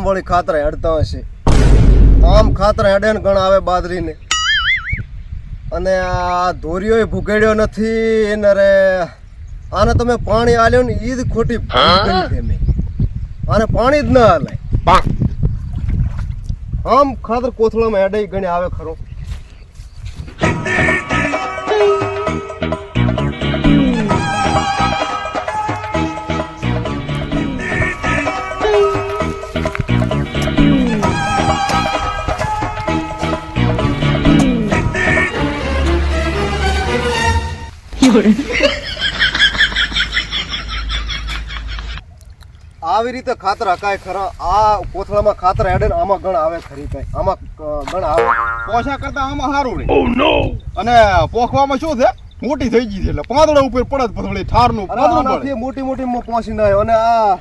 આમ વળી ખાતર હેડતા હશે આમ ખાતર હેડે ને ગણ આવે બાદરીને અને આ ધોરીઓ ભૂગેડ્યો નથી એને રે આને તમે પાણી આલ્યો ને ઈ જ ખોટી કરી આને પાણી જ ન હાલે આમ ખાતર કોથળામાં હેડે ગણી આવે ખરો. આવી રીતે ખાતર હકાય ખરા. આ કોથળામાં ખાતર હેડે ને આમાં ગણ આવે ખરી કઈ. આમાં ગણ આવે. પોસા કરતા આમાં સારું રે અને પોખવામાં શું છે? મોટી થઈ ગઈ છે એટલે પાંદડા ઉપર પડત પથળી ઠારનું પાંદડું પડે. મોટી મોટી માં પહોંચી નાય અને આ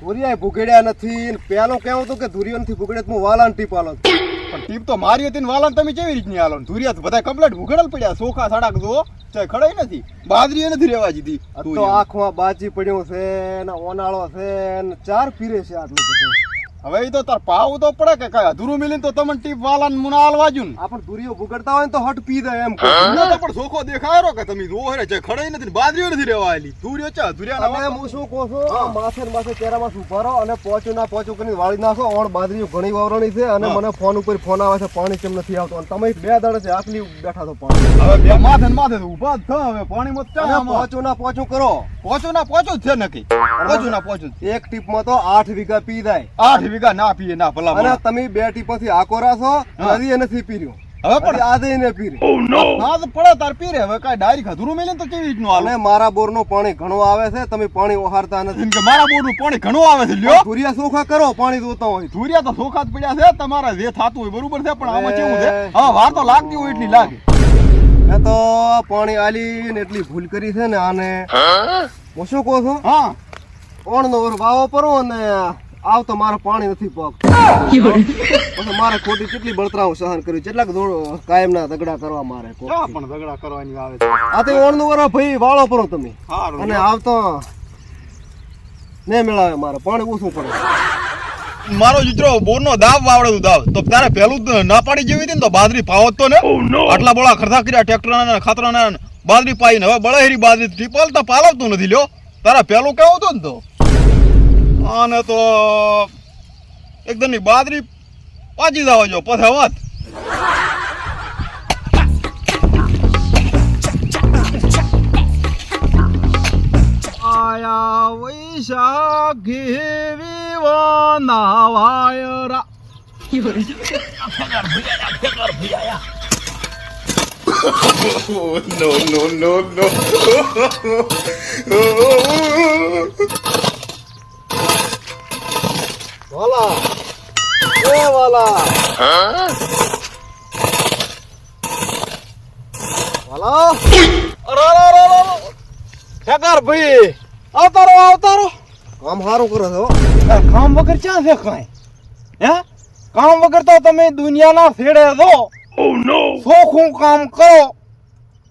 ધુરિયા ભૂગેડ્યા નથી. પેલો કેવું હતું કે ધુરિયો નથી ભૂગેડ્યા તો હું વાલાન ટીપ આલો પણ ટીપ તો મારી હતી ને વાલન તમે કેવી રીતની હાલો ને ધુરિયા બધા કમ્પ્લેટ ભૂગડલ પડ્યા. સોખા સડાક જો ખડાઈ નથી? બાદરી નથી રેવા દીધી. તો આંખમાં બાજી પડ્યું છે ને ઓનાળો છે ને ચાર પીરે છે આટલું બધું. હવે ઈ તો તાર પાવ તો પડે કે કઈ અધૂરું મિલીને તો તમને ટીપ વાલન મુના આલવાજુ ને. આપણ પણ ધુરિયો ભૂગડતા હોય ને તો હટ પી દે એમ. ધુરિયો તો પણ સોખો દેખાયો કે તમે જો હરે ચાય ખડાઈ નથી બાદરીઓ નથી રેવાયેલી આલી છે ધુરિયા અને હું શું કહું છું? માથે ને માથે ચહેરામાં ઊભા રહો અને પોચું ના પોચું કરીને વાળી નાખો. ઓણ બાદરીઓ ઘણી વાવરણી છે અને મને ફોન ઉપર ફોન આવે છે પાણી કેમ નથી આવતો? અને તમે બે દાડે છે આટલી બેઠા તો પાણી. હવે બે માથે માથે ઊભા જ હવે પાણી મત ચા પોચું ના પોચું કરો. પોચું ના પોચું છે નકી પોચું ના પોચું એક એક ટીપમાં તો આઠ વીઘા પી જાય. આઠ વીઘા ના પીએ ના ભલા અને તમે બે ટીપોથી આકો રાસો હા. હજી એને નથી પીર્યો. હવે પણ આ દઈને પીરે ઓ નો હા તો પડે તાર પીરે. હવે કાઈ ડાયરેક્ટ અધૂરું મેલે તો કેવી રીતનું હાલે? મારા બોરનું પાણી ઘણું આવે છે તમે પાણી ઓહારતા નથી. કે મારા બોરનું પાણી ઘણું આવે છે લ્યો. ધુરિયા સોખા કરો પાણી જોતા હોય. ધુરિયા તો સોખા જ પડ્યા છે. તમારા જે થાતું હોય બરોબર છે પણ આમાં કેવું છે? હા વાર તો લાગતી હોય એટલી લાગે. મેં તો પાણી આલી ને એટલી ભૂલ કરી છે ને આને. હું શું કહું છું? હા. કોણ નો વાવો પરો અને આવ તો મારે પાણી નથી પગ. મારે ખોટી કેટલી બળતરાઓ સહન કર્યું કેટલાક કાયમ ના દગડા કરવા મારે પણ દગડા કરવાની આવે છે? આ તો ઓણ નો વરો ભાઈ વાળો પરો તમે. અને આવતો ને મેળાવે મારે. પાણી ઓછું પડે. મારો જીત્રો બોરનો દાવ વાવડે તું દાવ. તો તારે પેલું ના પાડી જેવી હતી ને તો બાદરી પાવો તો ને? આટલા બોળા ખરતા કર્યા ટ્રેક્ટરના ખાતરના ને બાદરી પાઈને. હવે બળેરી બાદરી ટ્રીપલ તો પાલવતું નથી લ્યો. તારા પેલું કેવું હતું ને તો? અને તો એકદમ બાદરી પાછી જવા જો પછી વાત. આયા વૈશાખી વિવાના વાયરા. વાલા એ વાલા વાલા અરે અરે અરે ઠેકાર ભાઈ. આવતારો આવતારો. કામ સારું કરો છો કામ વગર ક્યાં છે કાંઈ? હે? કામ વગર તો તમે દુનિયાના છેડે દો ચોખ્ખું કામ કરો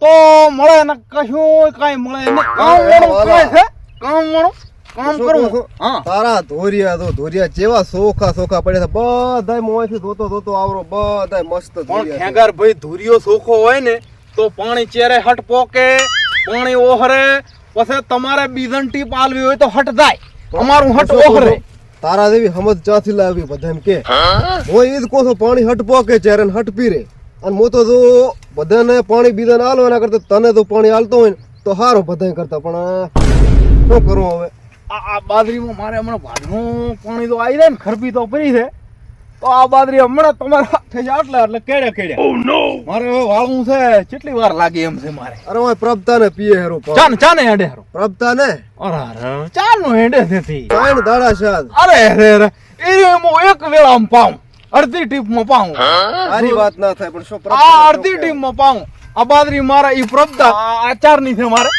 તો મળે ને કશું કાંઈ મળે ને કામ વાળું કાંઈ છે? કામ વાળું? કામ? હા. તારા ધોરિયા તો ધોરિયા જેવા સોખા સોખા પડ્યા બધા મોંથી ધોતો ધોતો આવરો બધાય મસ્ત પણ ખેંગાર ભાઈ ધોરિયો સોખો હોય ને તો પાણી ચેરે હટ પોકે પાણી ઓહરે પછી તમારે બીજન ટીપ આલવી હોય તો હટ જાય. અમારું હટ ઓહરે. તારા દેવી સમજ ચાથી લાવી બધા એમ કે? હું? ઈદ કોસો કહું છું પાણી હટ પોકે ચેરે ને હટ પીરે. અને હું તો જો બધાને પાણી બીજાને આલો એના કરતા તને તો પાણી આલતો હોય ને તો સારું બધાય કરતા. પણ શું કરવું હવે? આ બાદરીમાં મારે હમણાં ભાગનું પાણી તો આવી જાય ને ખરપી તો પડી છે. તો આ બાદરી હમણાં તમારા હાથે જ આટલે એટલે કેડે કેડે. મારે હવે વાળવું છે કેટલી વાર લાગે એમ છે મારે. અરે હું પ્રભતા ને પીએ હેરો ચાને ચાને હેડે હેરો. પ્રભતા ને અરે અરે ચાર હેડે નથી ત્રણ દાડા શાદ અરે અરે અરે એ હું એક વેળામાં પાઉં. અડધી ટીપમાં પાઉં. સારી વાત ના થાય પણ શું આ અડધી ટીમમાં પાઉં. આ બાદરી મારા ઈ પ્રભતા આ આચારની છે મારે.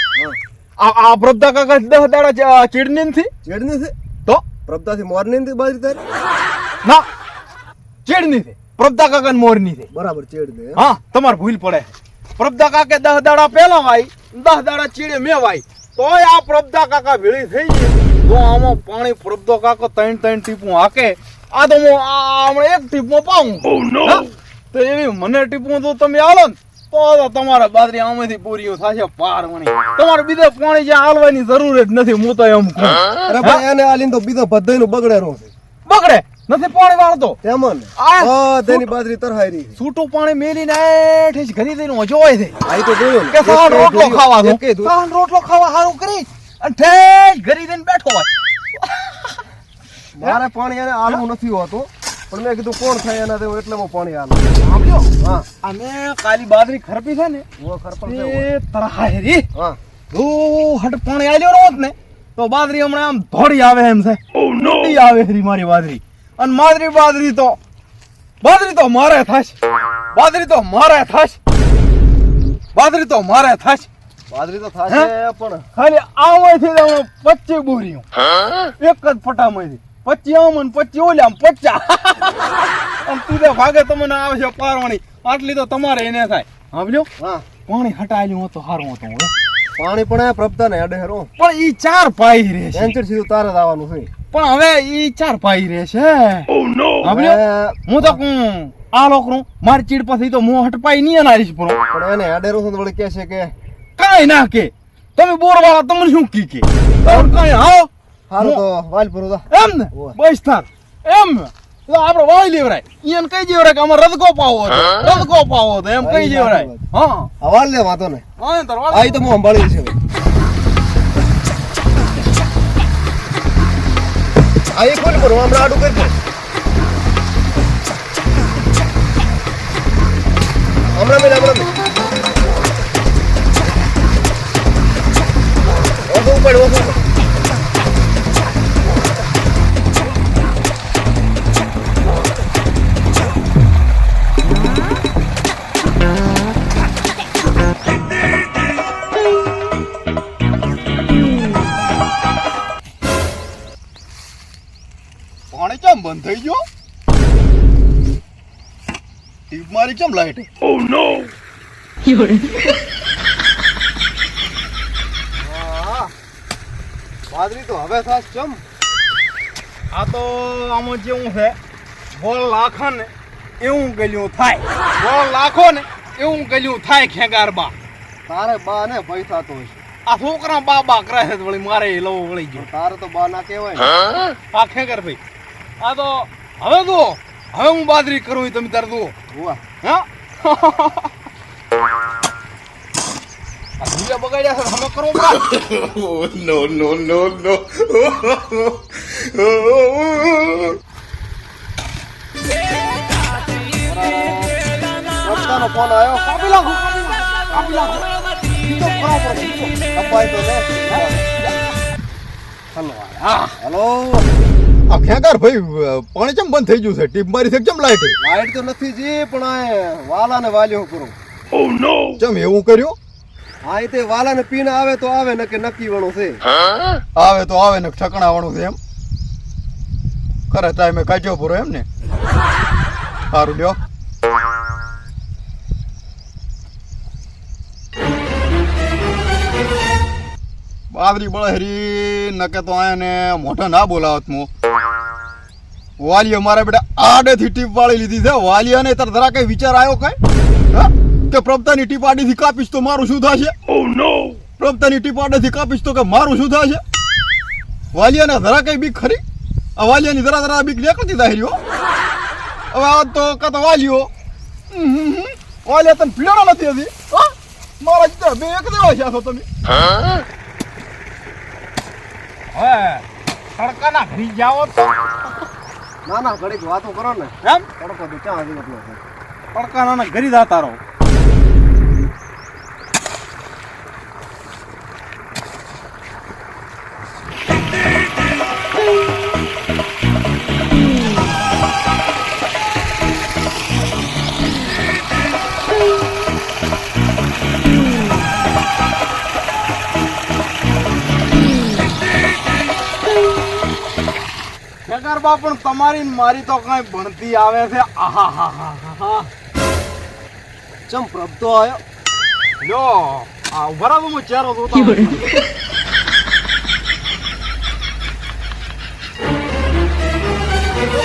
આ આ પ્રબદા કાકા દસ દાડા ચીડની થી ચીડની છે તો? પ્રભતા થી મોરની થી બાજરી તારી? ના. ચીડની છે પ્રબદા કાકા મોરની છે બરાબર ચેડ ને હા તમારે ભૂલ પડે. પ્રબદા કાકે દસ દાડા પહેલા વાઈ દસ દાડા ચીડે મેં વાઈ તોય આ પ્રબદા કાકા ભેળી થઈ ગઈ. તો આમાં પાણી પ્રબદો કાકો ત્રણ ત્રણ ટીપું હાકે આ તો હું આ હમણાં એક ટીપમાં પાઉં. હા? તો એવી મને ટીપું તો તમે આલો ને. તો તમારા બાદરી આમાંથી પૂરીઓ થશે પાર વણી. તમારે બીજે પાણી જ્યાં હાલવાની જરૂર જ નથી હું તો એમ કહું. અરે ભાઈ એને આલીને તો બીજો બધાયનું રહો છે. બગડે? નથી પાણી વાળતો? તેમાં ને. આ બધાની બાજરી તરહાઈ રહી છૂટું પાણી મેલીને એઠે જ ઘરી દઈને ઓજો હોય છે. આ તો જોયું કે સાન રોટલો ખાવા દો સાન રોટલો ખાવા સારું કરી અને ઠેસ ઘરી દઈને બેઠો હોય. મારે પાણી એને આલવું નથી હોતું. પણ મેં કીધું કોણ થાય એના દેવું એટલે પાણી આલું. સાંભળ્યો? હા. અમે કાલી બાદરી ખરપી છે ને ઓ ખરપણ છે એ તરાહેરી. હા. ઓ હટ પાણી આલ્યો રોત ને તો બાદરી હમણાં આમ ધોડી આવે એમ છે. મોટી આવે હરી મારી બાદરી. અને માદરી બાદરી તો બાદરી તો મારે થશે. બાદરી તો મારે થાશ. બાદરી તો મારે થાશ. બાદરી તો થાશે પણ ખાલી આમાંથી જ હમણાં પચી બોરીઓ એક જ ફટામાંથી. પચી આમ પચી ઓલા આમ પચ્ચા અને તીધે ભાગે તમને આવે છે પારવાણી આટલી તો તમારે એને થાય. સાંભળ્યો હા. પાણી હટાયેલું હતું સારું હતું હવે પાણી પણ આ પ્રભતા ને અડે હેરો. પણ ઈ ચાર પાઈ રહે છે. એન્ટર સીધું તારે જ આવવાનું છે. પણ હવે ઈ ચાર પાઈ રહે છે. સાંભળ્યો હવે હું તો આ લોકરું મારી ચીડ પછી તો મોં હટપાઈ નહીં અનારીશ પણ પણ એને અડેરો છે તો વળી કહે છે કે કાઈ ના કે તમે બોરવાળા તમને શું કી કે તમે કાંઈ હાવ હારું તો વાલ પૂરું તો એમ ને. બસ થાર એમ તો આપણે વાળી લેવરાય. ઈયન કઈ જેવરાય કે અમારે રદકો પાવો હતો. રદકો પાવો હતો. એમ કઈ જેવરાય હા. હવાલ લે વાંધો ને હા તાર આ વાળી ઈ તો હું સંભાળી છે આ એ ખોલ પૂરું હમણાં આડું કરી દે. હમણાં મેં હમણાં મેં ઓછું પડ. ટીપ મારી કેમ લાઈટ? ઓ નો બાદરી તો હવે થાશ ચમ આ તો આમાં જેવું છે. બોલ લાખો ને એવું ગલ્યું થાય. બોલ લાખો ને એવું ગલ્યું થાય ખેગારબા. તારે બા ને ભય થતો હશે આ છોકરા બા બા કરે છે વળી મારે લવો વળી ગયો. તારે તો બા ના કહેવાય આ ખેગર ભાઈ. આ તો હવે જુઓ. હવે હું બાદરી કરું તમે તાર જુઓ હા ધીરે બગાડ્યા છે તમે કરો બા. no, no, no, no. Phone આવ્યો કાપી કાપી. પડે. તો લે હલો, હા. હલો આ ખેંકાર ભાઈ પાણી કેમ બંધ થઈ ગયું છે? ટીપ મારી છે કેમ લાઈટ? લાઈટ તો નથી જી પણ આ વાલા ને ઓ નો કેમ એવું કર્યું? હા એ તે વાલા ને પીને આવે તો આવે ને કે નક્કી વણો છે. આવે તો આવે ને ઠકણાવાળું છે એમ. કરે તાય મેં કાઢ્યો પૂરો એમ ને? સારું લ્યો. બાદરી બળહરી નકે તો આને મોઢા ના બોલાવત મો. વાલી મારા બેટા આડેથી ટીપ વાળી લીધી છે. વાલીયાને તાર ધરા કઈ વિચાર આવ્યો કઈ? હા? કે પ્રભતાની ટીપ આડીથી કાપીશ તો મારું શું થશે? પ્રભતાની ટીપ આડેથી કાપીશ તો કે મારું શું થશે? વાલિયાને ધરા કઈ બીક ખરી? આ વાલિયાની ધરા ધરા બીક નીકળતી થાય રહ્યો હવે આ તો કાં તો હમ. વાલિયા તને પીડાનો નથી હજી? હા? મારા બે એક દેવા છે તમે. હવે તડકાના ભી જાઓ ના ના ઘડીક વાતો કરો ને. એમ? તડકો તો ક્યાં હજી એટલો છે? તડકાના ઘરી દાતા રહો. ખેગારબા પણ તમારી મારી તો કઈ ભણતી આવે છે. આહા હા હા હા ચમ પ્રભતો આવ્યો લો આ બરાબર હું ચહેરો જોતો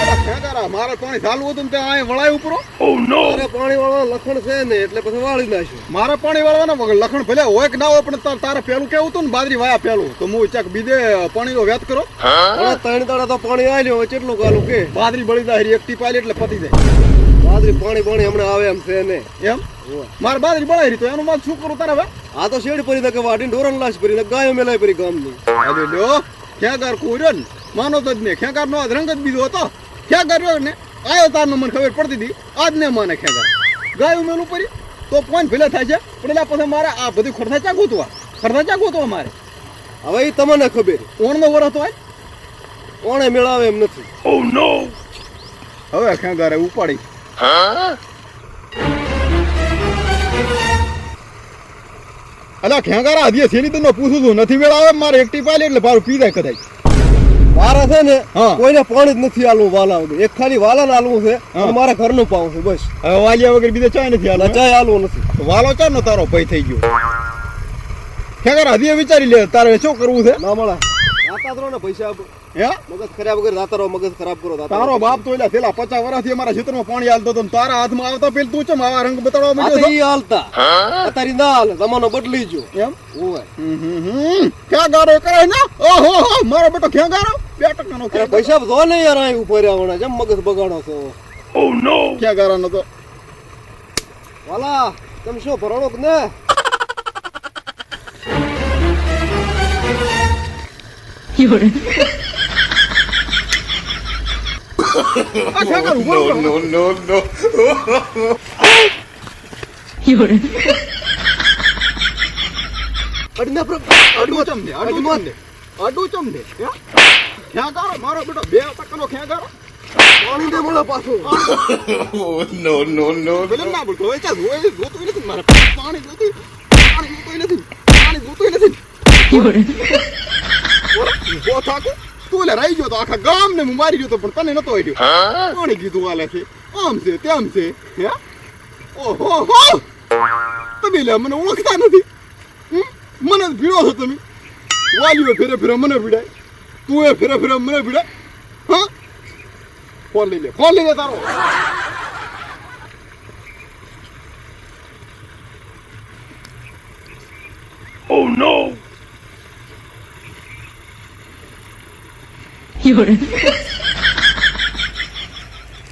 મારે પાણી ચાલુ હતું ત્યાં અહીં વળાય ઉપરો અરે પાણી વાળા લખણ છે ને એટલે પછી વાળી નાખ્યું. મારે પાણી વાળવાના લખણ ભલે હોય કે ના હોય પણ તારે પેલું કેવું હતું ને બાજરી વાયા પેલું. તો હું ચક બીજે પાણીનો વ્યત કરો. ત્રણ દાડા તો પાણી આલ્યો હવે કેટલું ગાલું કે? બાજરી બળી જાય એક ટીપ આલી એટલે પતી જાય. બાદરી પાણી પાણી હમણાં આવે એમ છે ને. એમ? મારે બાજરી બળાઈ રહી તો એનું મારે શું કરું તારે હવે? આ તો શેડ પરી કે વાડીને ઢોરણ લાશ પરી ગાયો મેલાય પરી ગામની. અરે લ્યો ખેગાર કોર્યો ને. માનો તો જ ને ખેગાર નો રંગ જ બીજો હતો. ખેગાર કર્યો ને આયો તારનો મને ખબર પડતી હતી. આજ ને માને ખેગાર ગાયું? મેલું પડી તો પોઈન્ટ ભેલા થાય છે પણ એટલે પછી મારે આ બધું ખરતા ચા ગોતવા? ખરતા ચા ગોતવા મારે? હવે એ તમને ખબર. ઓણનો વરસ હોય કોણે મેળાવે એમ નથી. હવે ખેગારે ઉપાડી. અલા ખેંગારા હજી શેની તને પૂછું છું. નથી મેળાવે મારે એકટી પાલી એટલે મારું પી જાય કદાચ. મારે છે ને હા. કોઈને પાણી જ નથી આલવું વાલા વગર. એક ખાલી વાલા આલવું છે મારા અને મારા ઘરનું પાવું છે બસ. હવે વાલિયા વગર બીજે ચાય નથી હાલ ચાય આલવું નથી. વાલો ચાર નો તારો ભય થઈ ગયો. ખેગર હજી વિચારી લે તારે શું કરવું છે? ના મળે. દાતા કરો ને પૈસા હે? મગજ ખરાબ વગર દાતા રહો મગજ ખરાબ કરો દાતા તારો બાપ તો એટલે પેલા પચાસ વર્ષથી અમારા ખેતરમાં પાણી હાલતો હતો તારા હાથમાં આવતા પેલ તું ચમ આવા રંગ બતાડવા માંડ્યો ઈ હાલતા. અત્યારે ના હાલે જમાનો બદલી ગયો. છો? એમ? ઓય. ક્યાં ગારો કરે ને? ઓહો હો મારો બેટો ક્યાં ગારો બે ટકાનો પૈસા જો ને યાર અહીં ઉપર જેમ મગજ બગાડો છો. ક્યાં ગારાનો તો વાલા તમે શું ભરણો ને? ક્યાં ગારું No, no, no, no. અડીના પર અડું ચમ દે અડું ચમ દે ચમ દે ક્યાં ગારો મારો બેટો બે ટકાનો ક્યાં ગારો પાણી દે મળે પાછું. નો નો નો no. ના બોલતો હોય ચાલ હોય જોતું નથી મારે. પાણી જોતું પાણી જોતું નથી પાણી જોતું નથી થાકો તું એટલે રહી ગયો તો આખા ગામ ને હું મારી ગયો તો પણ તને નતો આવ્યો કોણે કીધું હાલે છે? આમ છે તેમ છે હે? ઓહો હો! તમે લે મને ઓળખતા નથી. મને ભીડો છો તમે. વાલીઓ ફેરે ફેરે મને ભીડાય. તું એ ફેરે ફેરે મને ભીડાય. હા? ફોન લઈ લે ફોન લઈ લે તારો.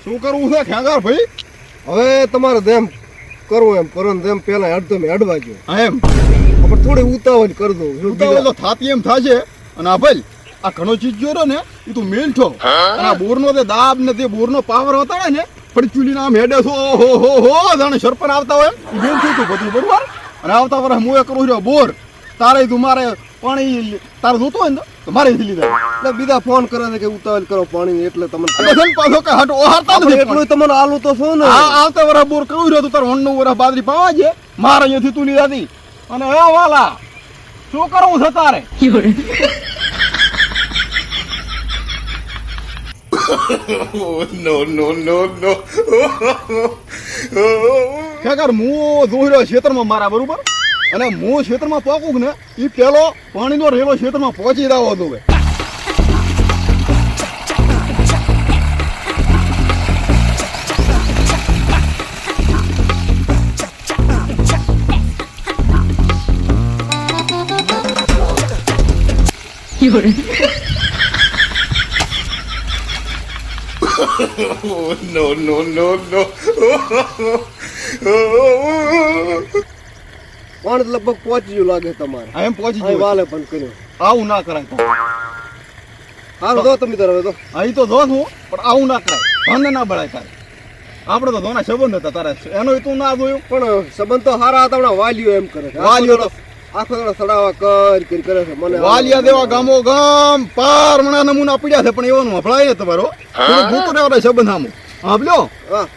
શું કરવું છે ખેંગાર ભાઈ? હવે તમારે જેમ કરવું એમ કરો ને જેમ પેલા હેડ તમે હેડવા ગયો હા એમ. પણ થોડી ઉતાવળ કરી દો ઉતાવળ તો થાતી એમ થાશે. અને આ ભાઈ આ ઘણો ચીજ જોયો ને એ તું મેલઠો. અને આ બોરનો તે દાબ ને તે બોરનો પાવર હોતા ને પણ ચૂલીના આમ હેડે છો. હો હો હો જાણે સરપન આવતા હોય એમ. બેન તું બધું બરોબર? અને આવતા વર્ષ હું એ કરું છું બોર. તારે તું મારે પાણી તારે જોતું હોય ને તો મારે લીધી લીધા એટલે બીજા ફોન કરે છે કે ઉતાવળ કરો પાણી એટલે તમને પાછો કે હાટો ઓહારતા નથી એટલું તમને આલું તો શું ને? આવતા વર્ષ બોર કહ્યું રહ્યો તું તારે વનનું વર્ષ બાદરી પાવા છે? મારે અહીંયાથી તું લીધા હતી અને હે વાલા શું કરવું છે તારે? No, no. હું જોઈ રહ્યો ક્ષેત્રમાં મારા બરોબર? અને હું ક્ષેત્રમાં પાકું ને એ પેલો પાણીનો રેલો ક્ષેત્રમાં પહોંચી દાવો હતો હવે Oh, no, no, no, no. પાણી લગભગ પહોંચી ગયું લાગે તમારે? એમ પહોંચી ગયું વાલે પણ કર્યો. આવું ના કરાય તો. હારું દો તમે તરફ તો અહીં તો દો છું પણ આવું ના કરાય. ભાને ના બળાય તારે. આપણે તો ધોના સંબંધ હતા તારે. એનો તું ના જોયું? પણ સંબંધ તો સારા હતા હમણાં વાલીઓ એમ કરે છે. વાલીઓ તો આખો દાડો સડાવા કર કર કરે છે. મને વાલિયા દેવા ગામો ગામ પાર મણા નમૂના પડ્યા છે પણ એવાનું હફળાય તમારો. થોડું ભૂતું રહેવા સંબંધ આમ. હા.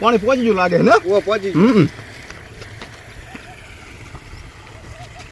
પાણી પહોંચી ગયું લાગે ને? પહોંચી ગયું.